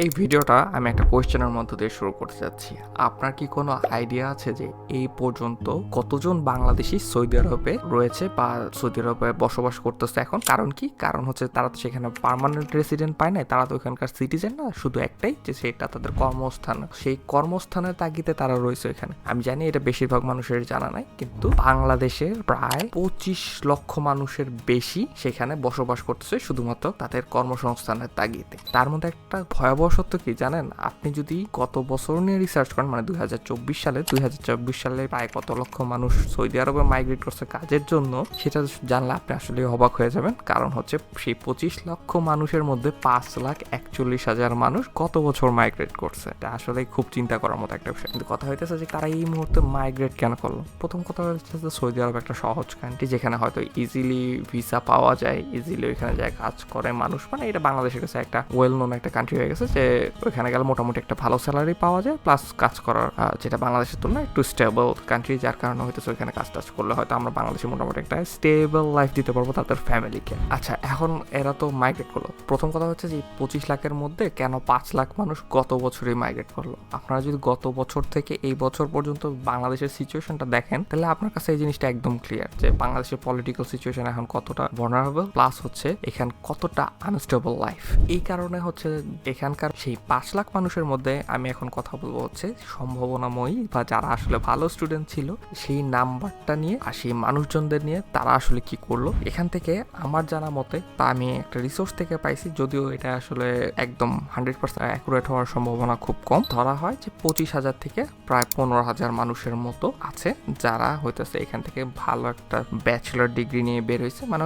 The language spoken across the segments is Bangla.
এই ভিডিওটা আমি একটা কোয়েশ্চেনের মধ্য দিয়ে শুরু করতে যাচ্ছি। আপনার কি কোনো আইডিয়া আছে যে এই পর্যন্ত কতজন বাংলাদেশি সৌদি আরবে রয়েছে বা সৌদি আরবে বসবাস করতেছে এখন? কারণ কি? কারণ হচ্ছে তারা তো সেখানে পার্মানেন্ট রেসিডেন্ট পায় নাই, তারা তো ওখানকার সিটিজেন না, শুধু একটাই যে সেটা তাদের কর্মস্থান, সেই কর্মস্থানের তাগিদে তারা রয়েছে এখানে আমি জানি এটা বেশিরভাগ মানুষের জানা নাই, কিন্তু বাংলাদেশের প্রায় পঁচিশ লক্ষ মানুষের বেশি সেখানে বসবাস করতেছে শুধুমাত্র তাদের কর্মসংস্থানের তাগিদে। তার মধ্যে একটা ভয়াবহ সত্য কি জানেন? আপনি যদি গত বছর নিয়ে রিসার্চ করেন মানে দুই হাজার চব্বিশ সালে, দুই হাজার চব্বিশ সালে প্রায় কত লক্ষ মানুষ সৌদি আরবে মাইগ্রেট করছে কাজের জন্য, সেটা জানলে আপনি আসলে অবাক হয়ে যাবেন। কারণ হচ্ছে সেই পঁচিশ লক্ষ মানুষের মধ্যে পাঁচ লাখ একচল্লিশ হাজার মানুষ গত বছর মাইগ্রেট করছে। এটা আসলে খুব চিন্তা করার মতো একটা বিষয়। কিন্তু কথা হইতেছে যে তারা এই মুহূর্তে মাইগ্রেট কেন করল? প্রথম কথা হচ্ছে যে সৌদি আরব একটা সহজ কান্ট্রি যেখানে হয়তো ইজিলি ভিসা পাওয়া যায় ইজিলি ওইখানে যায় কাজ করে মানুষ। মানে এটা বাংলাদেশের কাছে একটা ওয়েল নোন একটা কান্ট্রি হয়ে গেছে যে ওইখানে গেলে মোটামুটি একটা ভালো স্যালারি পাওয়া যায় প্লাস কাজ করার যেটা বাংলাদেশের তুলনায় একটু স্টেবল কান্ট্রি যার কারণে হয়তো ওইখানে কাজ টাজ করলে হয়তো আমরা বাংলাদেশে মোটামুটি একটা স্টেবল লাইফ দিতে পারব তাদের ফ্যামিলিকে আচ্ছা এখন এরা তো মাইগ্রেট করল। প্রথম কথা হচ্ছে যে পঁচিশ লাখের মধ্যে কেন পাঁচ লাখ মানুষ গত বছরই মাইগ্রেট করল? আপনারা যদি গত বছর থেকে এই বছর পর্যন্ত বাংলাদেশের সিচুয়েশনটা দেখেন, তাহলে আপনার কাছে এই জিনিসটা একদম ক্লিয়ার যে বাংলাদেশের পলিটিক্যাল সিচুয়েশন এখন কতটা ভনারেবল প্লাস হচ্ছে এখান কতটা আনস্টেবল লাইফ এই কারণে হচ্ছে এখানকার সেই পাঁচ লাখ মানুষের মধ্যে আমি এখন কথা বলব হচ্ছে সম্ভাবনাময়ী বা যারা আসলে ভালো স্টুডেন্ট ছিল, সেই নাম্বারটা নিয়ে আর সেই মানুষজনদের নিয়ে তারা আসলে কি করল। এখান থেকে আমার জানা মতে বা আমি একটা রিসোর্স থেকে পাইছি, যদিও এটা আসলে একদম হান্ড্রেড পার্সেন্ট অ্যাকুরেট হওয়ার সম্ভাবনা খুব কম। ধরা হয় যে পঁচিশ হাজার থেকে প্রায় পনেরো হাজার মানুষের মতো আছে, যারা হইতেছে এখান থেকে ভালো একটা ব্যাচেলার ডিগ্রি নিয়ে বের হয়েছে মানে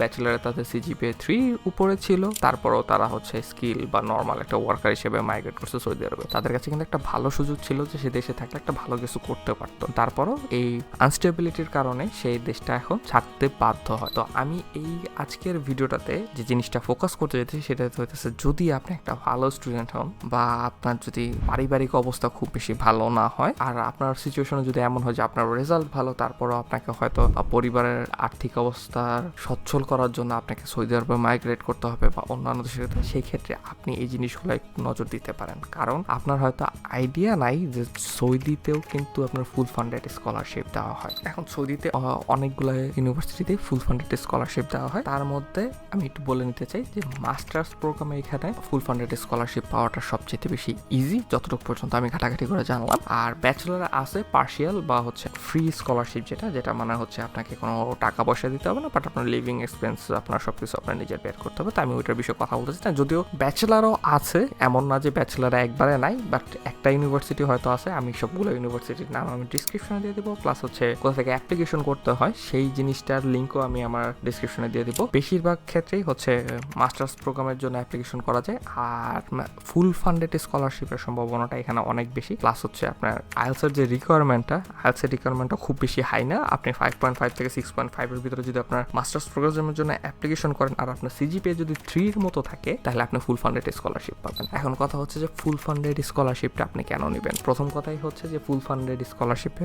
ব্যাচেলারে তাদের সিজিপিএ থ্রি উপরে ছিল, তারপরেও তারা হচ্ছে স্কিল বা নর্মাল একটা ওয়ার্কার হিসেবে মাইগ্রেট করছে সৌদি আরবে তাদের কাছে কিন্তু একটা ভালো সুযোগ ছিল যে সে দেশে থাকলে একটা ভালো কিছু করতে পারতো। তারপরও এই আনস্টেবিলিটির কারণে সেই দেশটা এখন ছাড়তে বাধ্য হয়। তো আমি এই আজকের ভিডিওটাতে যে জিনিসটা ফোকাস করতে যেতেছি সেটা হইতেছে যদি আপনি একটা ভালো স্টুডেন্ট হন বা আপনার যদি পারিবারিক অবস্থা খুব বেশি ভালো না হয়, আর আপনার সিচুয়েশনে যদি এমন হয় যে আপনার রেজাল্ট ভালো, তারপরও আপনাকে হয়তো পরিবারের আর্থিক অবস্থার সচ্ছল করার জন্য আপনাকে সৌদি আরবে মাইগ্রেট করতে হবে বা অন্যান্য দেশের সেই ক্ষেত্রে আপনি এই জিনিসগুলো একটু নজর দিতে পারেন। কারণ আপনার হয়তো আইডিয়া নাই যে সৌদিতেও কিন্তু আপনার ফুল ফান্ডেড স্কলারশিপ দেওয়া হয়। এখন সৌদিতে অনেকগুলো ইউনিভার্সিটিতে ফুল ফান্ডেড স্কলারশিপ দেওয়া হয়। তার মধ্যে আমি একটু বলে নিতে চাই যে মাস্টার্স প্রোগ্রামে এখানে ফুল ফান্ডেড স্কলারশিপ পাওয়াটা সবচেয়ে বেশি ইজি যতটুকু পর্যন্ত আমি ঘাটাঘাটি করে জানলাম। আর ব্যাচেলার আছে পার্শিয়াল বা হচ্ছে ফ্রি স্কলারশিপ যেটা যেটা মানে হচ্ছে আপনাকে কোনো টাকা পয়সা দিতে হবে না বাট আপনার লিভিং এক্সপেন্স আপনার সবকিছু আপনার নিজের বের করতে হবে। তো আমি ওইটার বিষয়ে কথা বলতে চাই। যদিও ব্যাচেলারও আছে, এমন না যে ব্যাচেলার একবারে নাই বাট একটা ইউনিভার্সিটি হয়তো আছে, আমি সবগুলো ইউনিভার্সিটির নাম আমি ডিসক্রিপশনে দিয়ে দেবো প্লাস হচ্ছে কোথা থেকে অ্যাপ্লিকেশন করতে হয়, সেই জিনিসটার লিঙ্কও আমি আমার ডিসক্রিপশনে দিয়ে দেবো। বেশিরভাগ ক্ষেত্রেই হচ্ছে মাস্টার্স প্রোগ্রামের জন্য অ্যাপ্লিকেশন করা যায়, আর ফুল ফান্ডেড স্কলারশিপের সম্ভাবনাটা এখানে অনেক বেশি প্লাস হচ্ছে আপনার আইএলসের যে রিকোয়ারমেন্টটা আইএলসের রিকোয়ারমেন্টটা খুব বেশি হাই না, আপনি ফাইভ পয়েন্ট ফাইভ থেকে সিক্স পয়েন্ট ফাইভের ভিতরে যদি আপনার মাস্টার্স প্রোগ্রামের জন্য অ্যাপ্লিকেশন করেন, আর আপনার সিজিপিএ যদি থ্রির মতো থাকে, তাহলে আপনি ফুল ফান্ডেড স্কলারশিপ পাবেন। এখন কথা হচ্ছে যে ফুল ফান্ডেড স্কলারশিপটা আপনি কেন নেবেন? প্রথম কথাই হচ্ছে যে ফুল ফান্ডেড স্কলারশিপে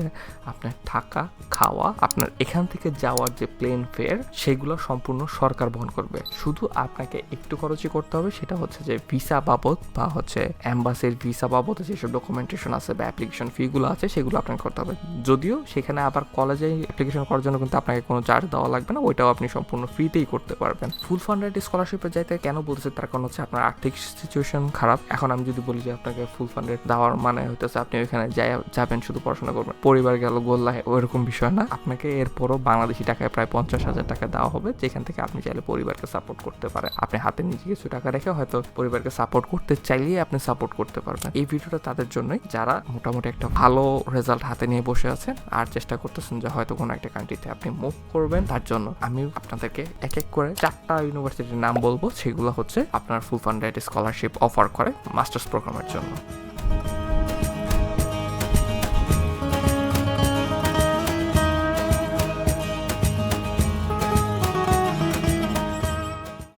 আপনার থাকা, খাওয়া, আপনার এখান থেকে যাওয়ার যে প্লেন ফেয়ার সেগুলো সম্পূর্ণ সরকার বহন করবে। শুধু আপনাকে একটু খরচই করতে হবে, সেটা হচ্ছে যে ভিসা বাবদ বা হচ্ছে অ্যাম্বাসির ভিসা বাবদ যেসব ডকুমেন্টেশন আছে বা অ্যাপ্লিকেশন ফিগুলো আছে, সেগুলো আপনাকে করতে হবে। যদিও সেখানে আবার কলেজে অ্যাপ্লিকেশন করার জন্য কিন্তু আপনাকে কোনো চার্জ দেওয়া লাগবে না, ওইটাও আপনি সম্পূর্ণ ফ্রিতেই করতে পারবেন। ফুল ফান্ডেড স্কলারশিপে যাইতে কেন বলতেছে? তার কারণ হচ্ছে আপনার আর্থিক সিচুয়েশন খারাপ, এখন আমি যদি বলি যে আপনাকে ফুল ফান্ডেড দেওয়ার মানে হইতেছে আপনি ওইখানে যাই, যাবেন, শুধু পড়াশোনা করবেন। পরিবার গেল, গোল্লায়, ওইরকম বিষয় না। আপনাকে এরপরও বাংলাদেশি টাকায় প্রায় পঞ্চাশ হাজার টাকা দেওয়া হবে, যেখান থেকে আপনি চাইলে পরিবারকে সাপোর্ট করতে পারেন। আপনি হাতে নিজে কিছু টাকা রেখে হয়তো পরিবারকে সাপোর্ট করতে চাইলেই আপনি সাপোর্ট করতে পারবেন। এই ভিডিওটা তাদের জন্যই, যারা মোটামুটি একটা ভালো রেজাল্ট হাতে নিয়ে বসে আছেন, আর চেষ্টা করতেছেন যে হয়তো কোনো একটা কান্ট্রিতে আপনি মুভ করবেন, তার জন্য আমি আপনাদেরকে এক এক করে চারটা ইউনিভার্সিটির নাম বলব, সেগুলো হচ্ছে আপনার ফুল ফান্ডেড স্কলারশিপ অফার করে মাস্টার্স প্রোগ্রামের জন্য।